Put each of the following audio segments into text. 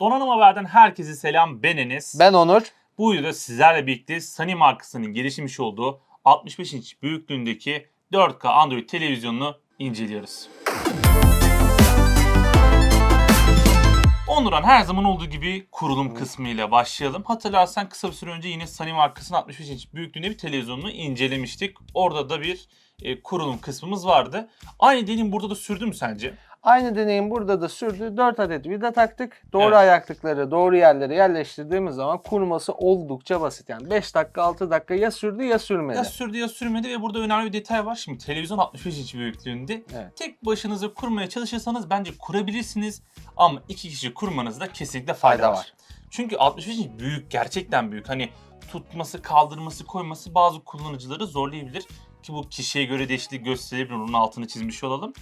Donanım Haber'den herkese selam ben Enes. Ben Onur. Bu videoda sizlerle birlikte Sony markasının geliştirmiş olduğu 65 inç büyüklüğündeki 4K Android televizyonunu inceliyoruz. Onurhan her zaman olduğu gibi kurulum kısmıyla başlayalım. Hatırlarsan kısa bir süre önce yine Sony markasının 65 inç büyüklüğünde bir televizyonunu incelemiştik. Orada da bir e, kurulum kısmımız vardı. Aynı deneyim burada da sürdü mü sence? Aynı deneyim burada da sürdü. 4 adet vida taktık. Doğru Evet. ayaklıkları doğru yerlere yerleştirdiğimiz zaman kurması oldukça basit. Yani 5 dakika 6 dakika ya sürdü ya sürmedi. Ya sürdü ya sürmedi ve burada önemli bir detay var. Şimdi televizyon 65 inç büyüklüğünde. Evet. Tek başınıza kurmaya çalışırsanız bence kurabilirsiniz. Ama iki kişi kurmanızda kesinlikle fayda, Fayda var. var. Çünkü 65 inç büyük, gerçekten büyük. Hani tutması, kaldırması, koyması bazı kullanıcıları zorlayabilir. Ki bu kişiye göre değişiklik gösterebilir. Onun altını çizmiş olalım.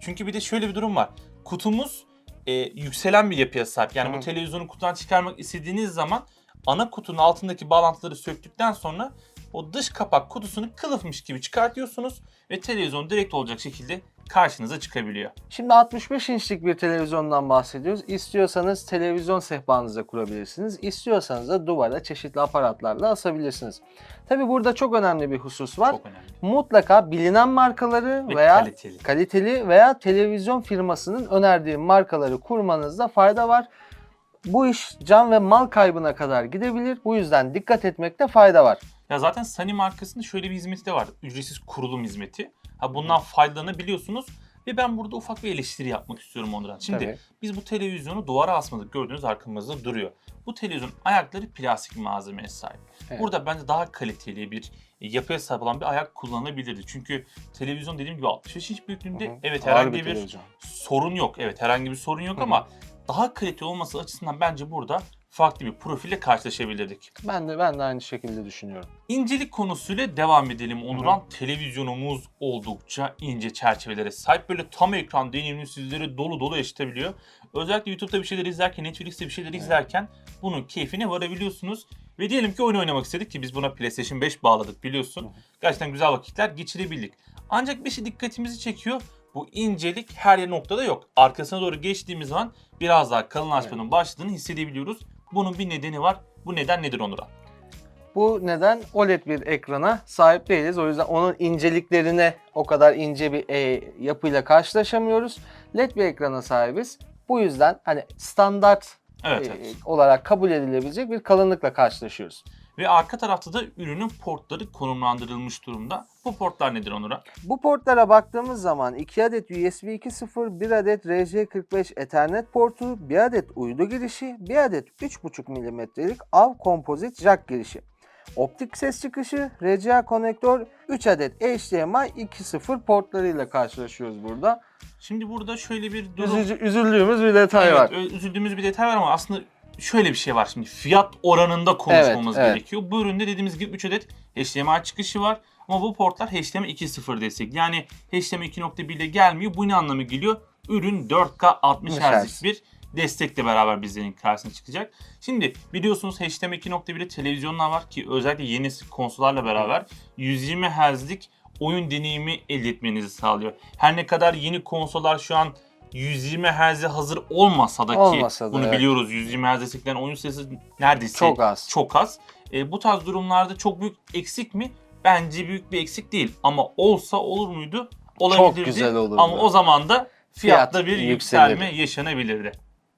Çünkü bir de şöyle bir durum var. Kutumuz e, yükselen bir yapıya sahip. Yani Hı. bu televizyonu kutudan çıkarmak istediğiniz zaman ana kutunun altındaki bağlantıları söktükten sonra o dış kapak kutusunu kılıfmış gibi çıkartıyorsunuz ve televizyon direkt olacak şekilde karşınıza çıkabiliyor. Şimdi 65 inçlik bir televizyondan bahsediyoruz. İstiyorsanız televizyon sehpanıza kurabilirsiniz. İstiyorsanız da duvara çeşitli aparatlarla asabilirsiniz. Tabi burada çok önemli bir husus var. Çok önemli. Mutlaka bilinen markaları Ve veya kaliteli. kaliteli veya televizyon firmasının önerdiği markaları kurmanızda fayda var. Bu iş can ve mal kaybına kadar gidebilir. Bu yüzden dikkat etmekte fayda var. Ya zaten Sony markasında şöyle bir hizmeti de var. Ücretsiz kurulum hizmeti. Ha bundan faydalanabiliyorsunuz. Ve ben burada ufak bir eleştiri yapmak istiyorum Onurhan. Şimdi Tabii. biz bu televizyonu duvara asmadık. Gördüğünüz arkamızda duruyor. Bu televizyon ayakları plastik malzemeye sahip. Evet. Burada bence daha kaliteli bir yapıya sahip olan bir ayak kullanılabilirdi. Çünkü televizyon dediğim gibi 65 inç büyüklüğünde Hı hı. evet Ağır herhangi bir, televizyon. sorun yok. Evet herhangi bir sorun yok Hı hı. ama daha kaliteli olması açısından bence burada farklı bir profille karşılaşabilirdik. Ben de ben de aynı şekilde düşünüyorum. İncelik konusuyla devam edelim Onuran. Televizyonumuz oldukça ince çerçevelere sahip. Böyle tam ekran deneyimini sizlere dolu dolu yaşatabiliyor. Özellikle YouTube'da bir şeyler izlerken, Netflix'te bir şeyler izlerken bunun keyfine varabiliyorsunuz. Ve diyelim ki oyun oynamak istedik ki biz buna PlayStation 5 bağladık biliyorsun. Gerçekten güzel vakitler geçirebildik. Ancak bir şey dikkatimizi çekiyor. Bu incelik her yer noktada yok. Arkasına doğru geçtiğimiz zaman biraz daha kalınlaşmanın başladığını hissedebiliyoruz. Bunun bir nedeni var. Bu neden nedir Onuran? Bu neden OLED bir ekrana sahip değiliz. O yüzden onun inceliklerine o kadar ince bir e, yapıyla karşılaşamıyoruz. LED bir ekrana sahibiz. Bu yüzden hani standart Evet, e, evet. olarak kabul edilebilecek bir kalınlıkla karşılaşıyoruz. Ve arka tarafta da ürünün portları konumlandırılmış durumda. Bu portlar nedir Onur'a? Bu portlara baktığımız zaman 2 adet USB 2.0, 1 adet RJ45 Ethernet portu, 1 adet uydu girişi, 1 adet 3.5 mm'lik AV kompozit jack girişi. Optik ses çıkışı, RCA konektör, 3 adet HDMI 2.0 portlarıyla karşılaşıyoruz burada. Şimdi burada şöyle bir durum... Üzücü, üzüldüğümüz bir detay evet, var. üzüldüğümüz bir detay var ama aslında şöyle bir şey var şimdi. Fiyat oranında konuşmamız Evet, evet. gerekiyor. Bu üründe dediğimiz gibi 3 adet HDMI çıkışı var. Ama bu portlar HDMI 2.0 destek. Yani HDMI 2.1 ile gelmiyor. Bu ne anlamı geliyor? Ürün 4K 60 Hz'lik bir destekle beraber bizlerin karşısına çıkacak. Şimdi biliyorsunuz HDMI 2.1'de televizyonlar var ki özellikle yeni konsollarla beraber 120 Hz'lik oyun deneyimi elde etmenizi sağlıyor. Her ne kadar yeni konsollar şu an 120 Hz'e hazır olmasa da ki Olmasa da, bunu evet. biliyoruz 120 Hz desteklenen oyun sayısı neredeyse Çok az. çok az. E, bu tarz durumlarda çok büyük eksik mi? Bence büyük bir eksik değil. Ama olsa olur muydu? Olabilirdi. güzel olurdu. Ama o zaman da fiyatta Fiyat bir yükselir. yükselme yaşanabilirdi.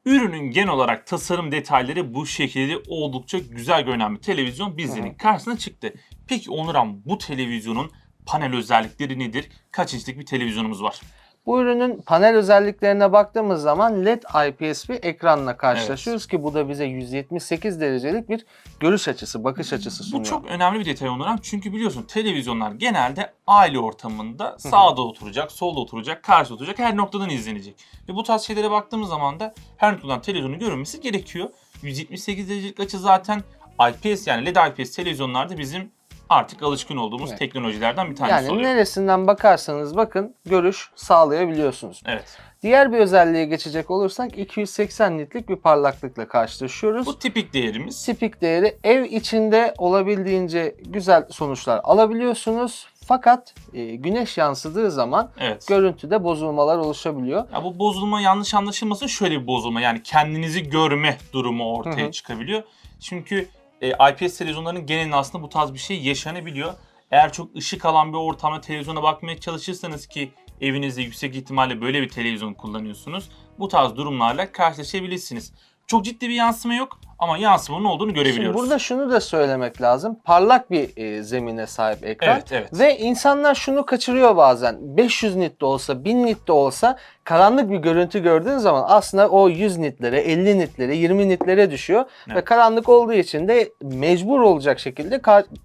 Ürünün genel olarak tasarım detayları bu şekilde oldukça güzel görünen bir televizyon bizlerin karşısına çıktı. Peki Onuran bu televizyonun panel özellikleri nedir? Kaç inçlik bir televizyonumuz var? Bu ürünün panel özelliklerine baktığımız zaman LED IPS bir ekranla karşılaşıyoruz ki bu da bize 178 derecelik bir görüş açısı, bakış açısı Bu sunuyor. çok önemli bir detay Onuran. Çünkü biliyorsun televizyonlar genelde aile ortamında sağda oturacak, solda oturacak, karşıda oturacak, her noktadan izlenecek. Ve bu tarz şeylere baktığımız zaman da her noktadan televizyonun görünmesi gerekiyor. 178 derecelik açı zaten IPS yani LED IPS televizyonlarda bizim artık alışkın olduğumuz Evet. teknolojilerden bir tanesi Yani oluyor. neresinden bakarsanız bakın görüş sağlayabiliyorsunuz. Evet. Diğer bir özelliğe geçecek olursak 280 nitlik bir parlaklıkla karşılaşıyoruz. Bu tipik değerimiz. Spik değeri ev içinde olabildiğince güzel sonuçlar alabiliyorsunuz. Fakat e, güneş yansıdığı zaman Evet. görüntüde bozulmalar oluşabiliyor. Ya bu bozulma yanlış anlaşılmasın şöyle bir bozulma yani kendinizi görme durumu ortaya Hı hı. çıkabiliyor. Çünkü e, IPS televizyonların genelinde aslında bu tarz bir şey yaşanabiliyor. Eğer çok ışık alan bir ortamda televizyona bakmaya çalışırsanız ki evinizde yüksek ihtimalle böyle bir televizyon kullanıyorsunuz. Bu tarz durumlarla karşılaşabilirsiniz. Çok ciddi bir yansıma yok ama yansımanın olduğunu Şimdi görebiliyoruz. burada şunu da söylemek lazım. Parlak bir e, zemine sahip ekran. Evet evet. Ve insanlar şunu kaçırıyor bazen. 500 nit de olsa, 1000 nit de olsa karanlık bir görüntü gördüğün zaman aslında o 100 nitlere, 50 nitlere, 20 nitlere düşüyor. Ve Evet. karanlık olduğu için de mecbur olacak şekilde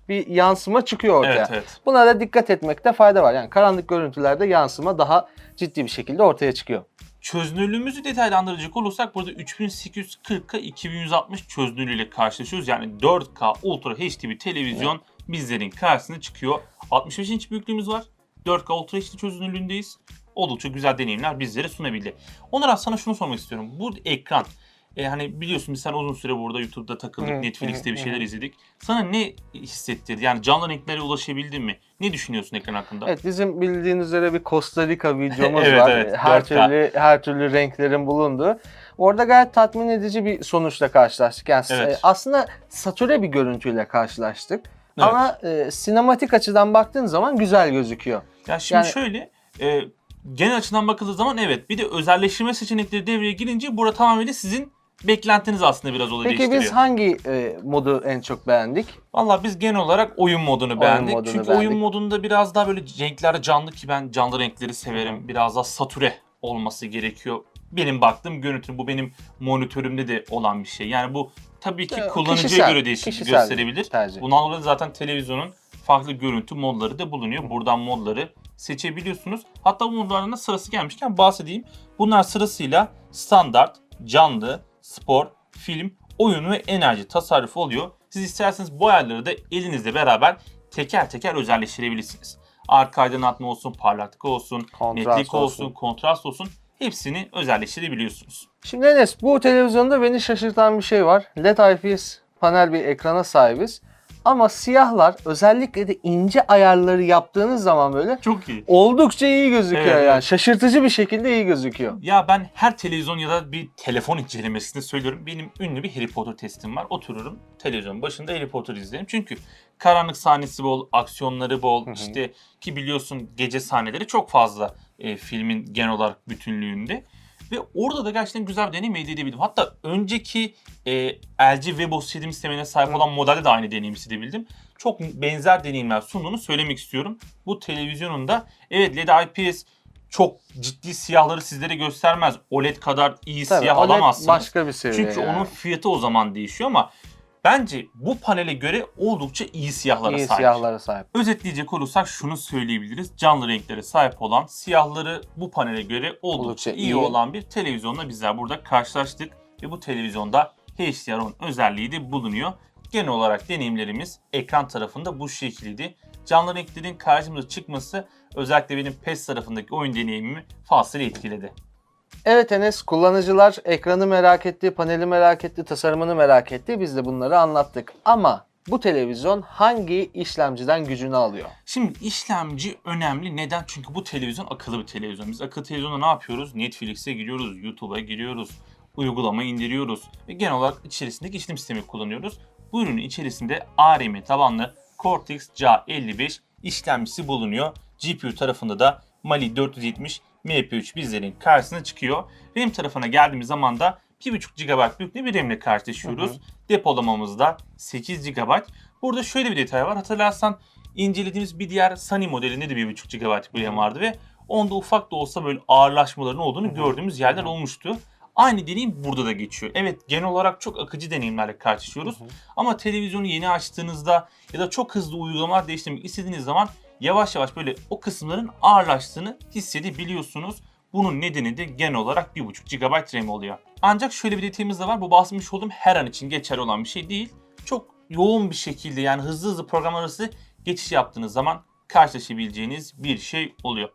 bir yansıma çıkıyor ortaya. Evet evet. Buna da dikkat etmekte fayda var. Yani karanlık görüntülerde yansıma daha ciddi bir şekilde ortaya çıkıyor. Çözünürlüğümüzü detaylandıracak olursak burada 3840'a 2160 çözünürlüğüyle karşılaşıyoruz. Yani 4K Ultra HD bir televizyon bizlerin karşısına çıkıyor. 65 inç büyüklüğümüz var. 4K Ultra HD çözünürlüğündeyiz. Oldukça güzel deneyimler bizlere sunabildi. Onur sana şunu sormak istiyorum. Bu ekran e, hani biliyorsun biz sen uzun süre burada YouTube'da takıldık, Hı, Netflix'te hı, bir şeyler hı. izledik. Sana ne hissettirdi? Yani canlı renklere ulaşabildin mi? Ne düşünüyorsun ekran hakkında? Evet bizim bildiğin üzere bir Costa Rica videomuz Evet, var. evet, her 4K. türlü her türlü renklerin bulunduğu. Orada gayet tatmin edici bir sonuçla karşılaştık. Yani Evet. aslında satüre bir görüntüyle karşılaştık. Evet. Ama e, sinematik açıdan baktığın zaman güzel gözüküyor. Ya şimdi Yani- şöyle e, genel açıdan bakıldığı zaman evet bir de özelleştirme seçenekleri devreye girince burada tamamıyla sizin beklentiniz aslında biraz olayı Peki değiştiriyor. biz hangi e, modu en çok beğendik? Valla biz genel olarak oyun modunu beğendik. modunu Çünkü beğendik. oyun modunda biraz daha böyle renkler canlı ki ben canlı renkleri severim. Biraz daha satüre olması gerekiyor. Benim baktığım görüntü bu benim monitörümde de olan bir şey. Yani bu tabii ki kullanıcıya kişisel, göre değişiklik kişisel gösterebilir. tercih. Bundan dolayı zaten televizyonun farklı görüntü modları da bulunuyor. Buradan modları seçebiliyorsunuz. Hatta bu modlardan da sırası gelmişken bahsedeyim. Bunlar sırasıyla standart, canlı, spor, film, oyun ve enerji tasarrufu oluyor. Siz isterseniz bu ayarları da elinizle beraber teker teker özelleştirebilirsiniz. Arka aydınlatma olsun, parlaklık olsun, Kontrast netlik olsun, olsun. kontrast olsun hepsini özelleştirebiliyorsunuz. Şimdi Enes bu televizyonda beni şaşırtan bir şey var. LED IPS panel bir ekrana sahibiz. Ama siyahlar özellikle de ince ayarları yaptığınız zaman böyle Çok iyi. oldukça iyi gözüküyor Evet, yani. evet. Şaşırtıcı bir şekilde iyi gözüküyor. Ya ben her televizyon ya da bir telefon incelemesinde söylüyorum. Benim ünlü bir Harry Potter testim var. Otururum televizyonun başında Harry Potter izlerim. Çünkü karanlık sahnesi bol, aksiyonları bol. Hı hı. işte ki biliyorsun gece sahneleri çok fazla e, filmin genel olarak bütünlüğünde. Ve orada da gerçekten güzel bir deneyim elde edebildim. Hatta önceki e, LG Webos 7 sistemine sahip olan modelde de aynı deneyimi hissedebildim. Çok benzer deneyimler sunduğunu söylemek istiyorum. Bu televizyonun da evet LED IPS çok ciddi siyahları sizlere göstermez. OLED kadar iyi Tabii, siyah OLED alamazsınız. başka bir seviye Çünkü yani. onun fiyatı o zaman değişiyor ama bence bu panele göre oldukça iyi siyahlara iyi sahip. siyahlara sahip. Özetleyecek olursak şunu söyleyebiliriz. Canlı renklere sahip olan, siyahları bu panele göre oldukça, Oldukça iyi, iyi. olan bir televizyonla bizler burada karşılaştık. Ve bu televizyonda HDR10 özelliği de bulunuyor. Genel olarak deneyimlerimiz ekran tarafında bu şekildeydi. Canlı renklerin karşımıza çıkması özellikle benim PES tarafındaki oyun deneyimimi fazlasıyla etkiledi. Evet Enes kullanıcılar ekranı merak etti, paneli merak etti, tasarımını merak etti. Biz de bunları anlattık. Ama bu televizyon hangi işlemciden gücünü alıyor? Şimdi işlemci önemli. Neden? Çünkü bu televizyon akıllı bir televizyon. Biz akıllı televizyonda ne yapıyoruz? Netflix'e giriyoruz, YouTube'a giriyoruz, uygulama indiriyoruz ve genel olarak içerisindeki işlem sistemi kullanıyoruz. Bu ürünün içerisinde ARM tabanlı Cortex C55 işlemcisi bulunuyor. GPU tarafında da Mali 470 MP3 bizlerin karşısına çıkıyor. RAM tarafına geldiğimiz zaman da 1.5 GB büyüklüğünde bir RAM ile karşılaşıyoruz. Hı hı. Depolamamız da 8 GB. Burada şöyle bir detay var. Hatırlarsan incelediğimiz bir diğer Sunny modelinde de 1.5 GB bir RAM vardı ve onda ufak da olsa böyle ağırlaşmaların olduğunu Hı hı. gördüğümüz yerler olmuştu. Aynı deneyim burada da geçiyor. Evet genel olarak çok akıcı deneyimlerle karşılaşıyoruz. Hı hı. Ama televizyonu yeni açtığınızda ya da çok hızlı uygulamalar değiştirmek istediğiniz zaman yavaş yavaş böyle o kısımların ağırlaştığını hissedebiliyorsunuz. Bunun nedeni de genel olarak 1.5 GB RAM oluyor. Ancak şöyle bir detayımız da var. Bu bahsetmiş olduğum her an için geçerli olan bir şey değil. Çok yoğun bir şekilde yani hızlı hızlı program arası geçiş yaptığınız zaman karşılaşabileceğiniz bir şey oluyor.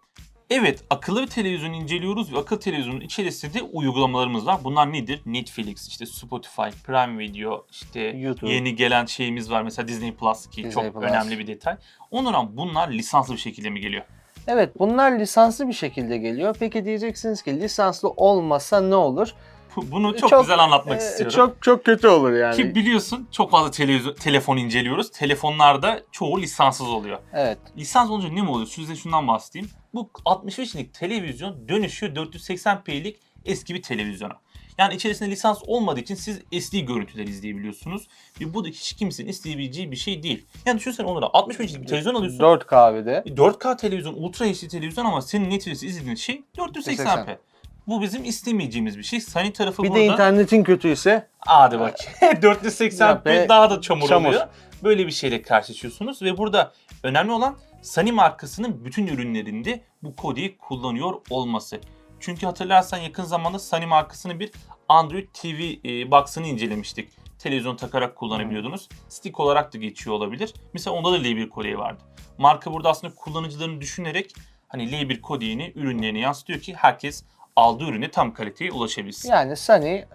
Evet, akıllı bir televizyon inceliyoruz ve akıllı televizyonun içerisinde uygulamalarımız var. Bunlar nedir? Netflix, işte Spotify, Prime Video, işte YouTube. yeni gelen şeyimiz var. Mesela Disney Plus ki Disney çok Plus. önemli bir detay. Onlara bunlar lisanslı bir şekilde mi geliyor? Evet bunlar lisanslı bir şekilde geliyor. Peki diyeceksiniz ki lisanslı olmasa ne olur? Bunu çok, Çok, güzel anlatmak Ee, istiyorum. Çok çok kötü olur yani. Ki biliyorsun çok fazla televizyon, telefon inceliyoruz. Telefonlarda çoğu lisanssız oluyor. Evet. Lisans olunca ne mi oluyor? Size şundan bahsedeyim. Bu 65 inçlik televizyon dönüşüyor 480p'lik eski bir televizyona. Yani içerisinde lisans olmadığı için siz SD görüntüler izleyebiliyorsunuz. Ve bu da hiç kimsenin isteyebileceği bir şey değil. Yani düşünsene onlara 65 inçlik bir televizyon alıyorsun. 4 kahvede. 4K televizyon, Ultra HD televizyon ama senin Netflix'i izlediğin şey 480p. 480. Bu bizim istemeyeceğimiz bir şey. Sony tarafı Bir burada... de internetin kötüyse Hadi bak. 480p Ve daha da çamur, çamur. oluyor. Böyle bir şeyle karşılaşıyorsunuz ve burada önemli olan Sony markasının bütün ürünlerinde bu kodeyi kullanıyor olması. Çünkü hatırlarsan yakın zamanda Sony markasının bir Android TV e, box'ını incelemiştik. Televizyon takarak kullanabiliyordunuz. Stick olarak da geçiyor olabilir. Mesela onda da L1 kodeyi vardı. Marka burada aslında kullanıcılarını düşünerek hani L1 kodeyini ürünlerine yansıtıyor ki herkes aldığı ürüne tam kaliteye ulaşabilsin. yani Sony e,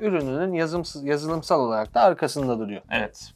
ürününün yazımsız, yazılımsal olarak da arkasında duruyor. Evet.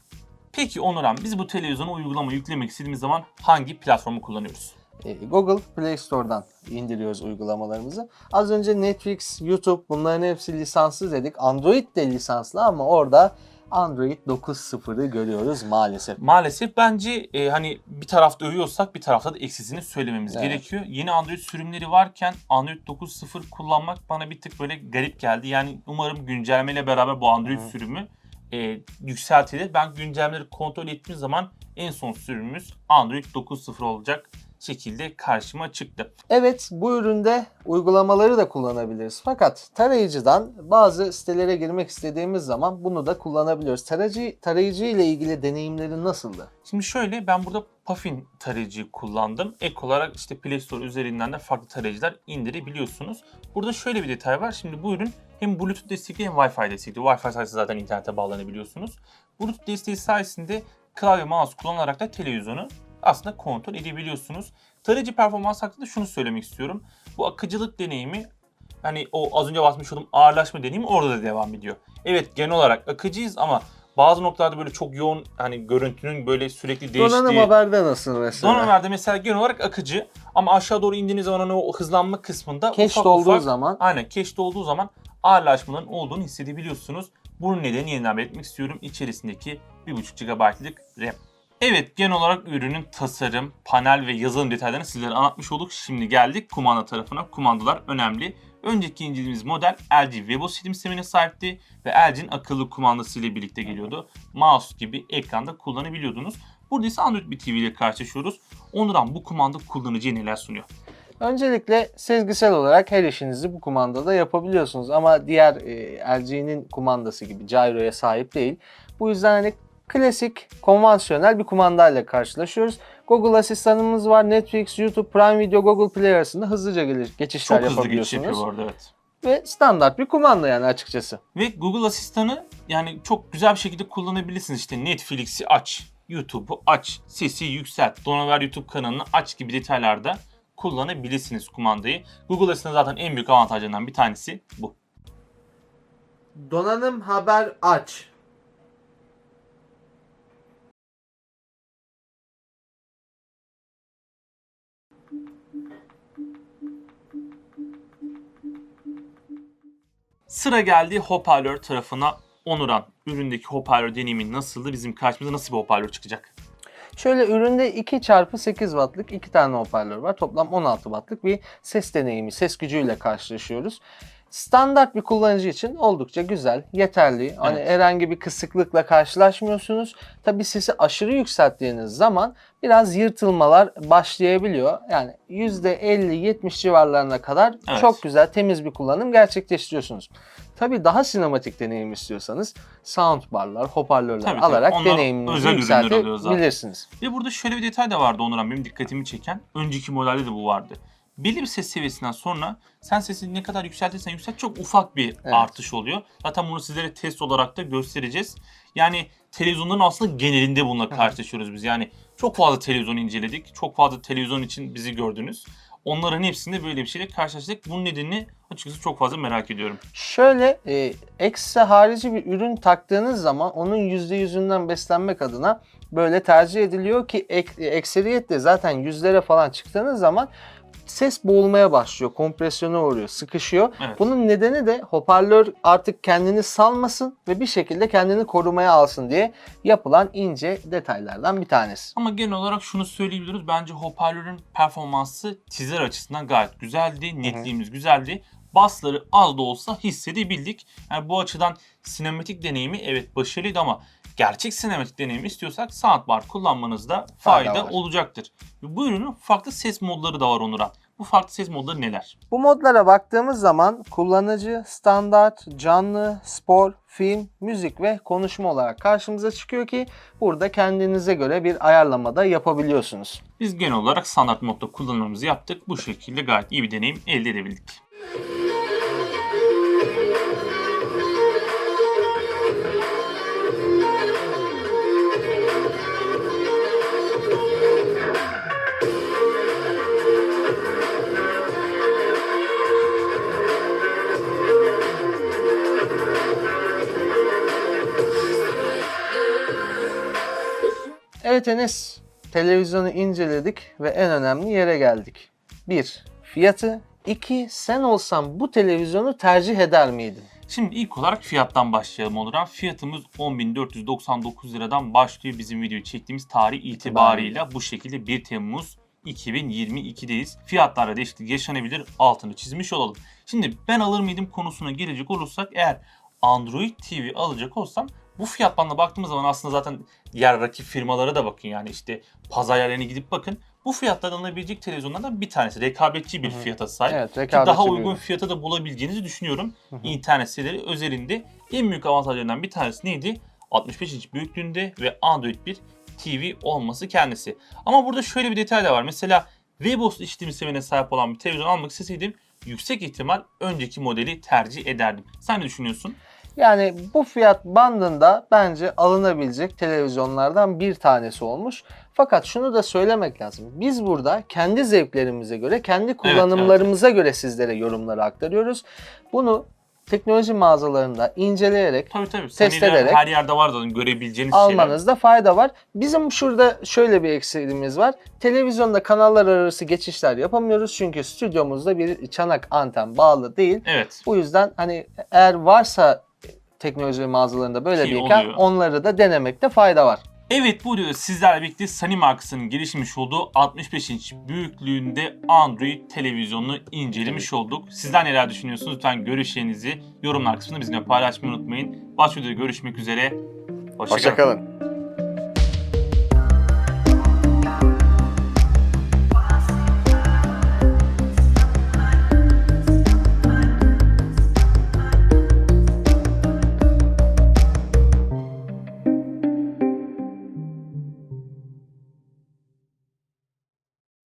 Peki Onuran biz bu televizyona uygulama yüklemek istediğimiz zaman hangi platformu kullanıyoruz? E, Google Play Store'dan indiriyoruz uygulamalarımızı. Az önce Netflix, YouTube bunların hepsi lisanssız dedik. Android de lisanslı ama orada Android 9.0'ı görüyoruz maalesef. Maalesef bence e, hani bir tarafta övüyorsak bir tarafta da eksisini söylememiz Evet. gerekiyor. Yeni Android sürümleri varken Android 9.0 kullanmak bana bir tık böyle garip geldi. Yani umarım güncellemeyle beraber bu Android Hı. sürümü e, yükseltilir. Ben güncellemeleri kontrol ettiğim zaman en son sürümümüz Android 9.0 olacak şekilde karşıma çıktı. Evet bu üründe uygulamaları da kullanabiliriz. Fakat tarayıcıdan bazı sitelere girmek istediğimiz zaman bunu da kullanabiliyoruz. Tarayıcı, tarayıcı ile ilgili deneyimlerin nasıldı? Şimdi şöyle ben burada Puffin tarayıcıyı kullandım. Ek olarak işte Play Store üzerinden de farklı tarayıcılar indirebiliyorsunuz. Burada şöyle bir detay var. Şimdi bu ürün hem Bluetooth destekli hem Wi-Fi destekli. Wi-Fi sayesinde zaten internete bağlanabiliyorsunuz. Bluetooth desteği sayesinde klavye mouse kullanarak da televizyonu aslında kontrol edebiliyorsunuz. Tarayıcı performans hakkında şunu söylemek istiyorum. Bu akıcılık deneyimi hani o az önce bahsetmiş olduğum ağırlaşma deneyimi orada da devam ediyor. Evet genel olarak akıcıyız ama bazı noktalarda böyle çok yoğun hani görüntünün böyle sürekli değiştiği. Donanım haberde nasıl mesela? Donanımlarda mesela genel olarak akıcı ama aşağı doğru indiğiniz zaman hani o hızlanma kısmında Cache ufak olduğu ufak, zaman Aynen cache'de olduğu zaman ağırlaşmaların olduğunu hissedebiliyorsunuz. Bunun nedeni yeniden belirtmek istiyorum. İçerisindeki 1.5 GB'lık RAM. Evet genel olarak ürünün tasarım, panel ve yazılım detaylarını sizlere anlatmış olduk. Şimdi geldik kumanda tarafına. Kumandalar önemli. Önceki incelediğimiz model LG Webo Slim sistemine sahipti ve LG'nin akıllı kumandası ile birlikte geliyordu. Mouse gibi ekranda kullanabiliyordunuz. Burada ise Android bir TV ile karşılaşıyoruz. Ondan bu kumanda kullanıcıya neler sunuyor? Öncelikle sezgisel olarak her işinizi bu kumandada yapabiliyorsunuz ama diğer e, LG'nin kumandası gibi gyro'ya sahip değil. Bu yüzden hani klasik, konvansiyonel bir kumandayla karşılaşıyoruz. Google asistanımız var. Netflix, YouTube, Prime Video, Google Play arasında hızlıca gelir, geçişler Çok hızlı geçiş yapıyor bu arada evet. Ve standart bir kumanda yani açıkçası. Ve Google Asistan'ı yani çok güzel bir şekilde kullanabilirsiniz. İşte Netflix'i aç, YouTube'u aç, sesi yükselt, Donaver YouTube kanalını aç gibi detaylarda kullanabilirsiniz kumandayı. Google Asistan'ın zaten en büyük avantajlarından bir tanesi bu. Donanım haber aç. Sıra geldi hoparlör tarafına. Onuran, üründeki hoparlör deneyimi nasıldı? Bizim karşımıza nasıl bir hoparlör çıkacak? Şöyle üründe 2 çarpı 8 wattlık iki tane hoparlör var. Toplam 16 wattlık bir ses deneyimi, ses gücüyle karşılaşıyoruz. Standart bir kullanıcı için oldukça güzel, yeterli. Hani Evet. herhangi bir kısıklıkla karşılaşmıyorsunuz. Tabii sesi aşırı yükselttiğiniz zaman biraz yırtılmalar başlayabiliyor. Yani %50-70 civarlarına kadar Evet. çok güzel, temiz bir kullanım gerçekleştiriyorsunuz. Tabii daha sinematik deneyim istiyorsanız soundbarlar, hoparlörler Tabii, alarak deneyiminizi yükseltebilirsiniz. Ve burada şöyle bir detay da vardı Onuran benim dikkatimi çeken. Önceki modelde de bu vardı. Belli bir ses seviyesinden sonra sen sesini ne kadar yükseltirsen yükselt çok ufak bir Evet. artış oluyor. Zaten bunu sizlere test olarak da göstereceğiz. Yani televizyonların aslında genelinde bununla karşılaşıyoruz biz. Yani çok fazla televizyon inceledik. Çok fazla televizyon için bizi gördünüz. Onların hepsinde böyle bir şeyle karşılaştık. Bunun nedenini açıkçası çok fazla merak ediyorum. Şöyle e, ekstra harici bir ürün taktığınız zaman onun %100'ünden beslenmek adına böyle tercih ediliyor ki ek, ekseriyetle zaten yüzlere falan çıktığınız zaman ses boğulmaya başlıyor, kompresyona uğruyor, sıkışıyor. Evet. Bunun nedeni de hoparlör artık kendini salmasın ve bir şekilde kendini korumaya alsın diye yapılan ince detaylardan bir tanesi. Ama genel olarak şunu söyleyebiliriz. Bence hoparlörün performansı teaser açısından gayet güzeldi. Netliğimiz güzeldi. Basları az da olsa hissedebildik. Yani bu açıdan sinematik deneyimi evet başarılıydı ama gerçek sinematik deneyimi istiyorsak soundbar kullanmanızda Fayda olacaktır. Bu ürünün farklı ses modları da var Onur'a. Bu farklı ses modları neler? Bu modlara baktığımız zaman kullanıcı, standart, canlı, spor, film, müzik ve konuşma olarak karşımıza çıkıyor ki burada kendinize göre bir ayarlama da yapabiliyorsunuz. Biz genel olarak standart modda kullanımımızı yaptık. Bu şekilde gayet iyi bir deneyim elde edebildik. Evet Enes, televizyonu inceledik ve en önemli yere geldik. 1. Fiyatı 2. Sen olsan bu televizyonu tercih eder miydin? Şimdi ilk olarak fiyattan başlayalım Onuran. Fiyatımız 10.499 liradan başlıyor bizim videoyu çektiğimiz tarih itibarıyla. Bu şekilde 1 Temmuz 2022'deyiz. Fiyatlarda değişiklik yaşanabilir altını çizmiş olalım. Şimdi ben alır mıydım konusuna gelecek olursak eğer Android TV alacak olsam bu fiyat bandına baktığımız zaman aslında zaten diğer rakip firmalara da bakın yani işte pazar yerlerine gidip bakın. Bu fiyatlardan alınabilecek televizyonlardan bir tanesi. Rekabetçi bir Hı hı. fiyata sahip. Evet, rekabetçi daha bir uygun ürün. fiyata da bulabileceğinizi düşünüyorum. Hı hı. İnternet siteleri özelinde en büyük avantajlarından bir tanesi neydi? 65 inç büyüklüğünde ve Android bir TV olması kendisi. Ama burada şöyle bir detay da var. Mesela Webos işletim sistemine sahip olan bir televizyon almak isteseydim yüksek ihtimal önceki modeli tercih ederdim. Sen ne düşünüyorsun? Yani bu fiyat bandında bence alınabilecek televizyonlardan bir tanesi olmuş. Fakat şunu da söylemek lazım. Biz burada kendi zevklerimize göre, kendi kullanımlarımıza göre sizlere yorumları aktarıyoruz. Bunu teknoloji mağazalarında inceleyerek Tabii tabii. Test ederek her yerde var zaten görebileceğiniz şeyler. almanızda fayda var. Bizim şurada şöyle bir eksiğimiz var. Televizyonda kanallar arası geçişler yapamıyoruz. Çünkü stüdyomuzda bir çanak anten bağlı değil. Evet. Bu yüzden hani eğer varsa teknoloji mağazalarında böyle Ki bir imkan oluyor. onları da denemekte fayda var. Evet bu videoda sizlerle birlikte markasının gelişmiş olduğu 65 inç büyüklüğünde Android televizyonunu incelemiş olduk. Sizler neler düşünüyorsunuz? Lütfen görüşlerinizi yorumlar kısmında bizimle paylaşmayı unutmayın. Başka videoda görüşmek üzere. Hoşçakalın. Hoşçakalın.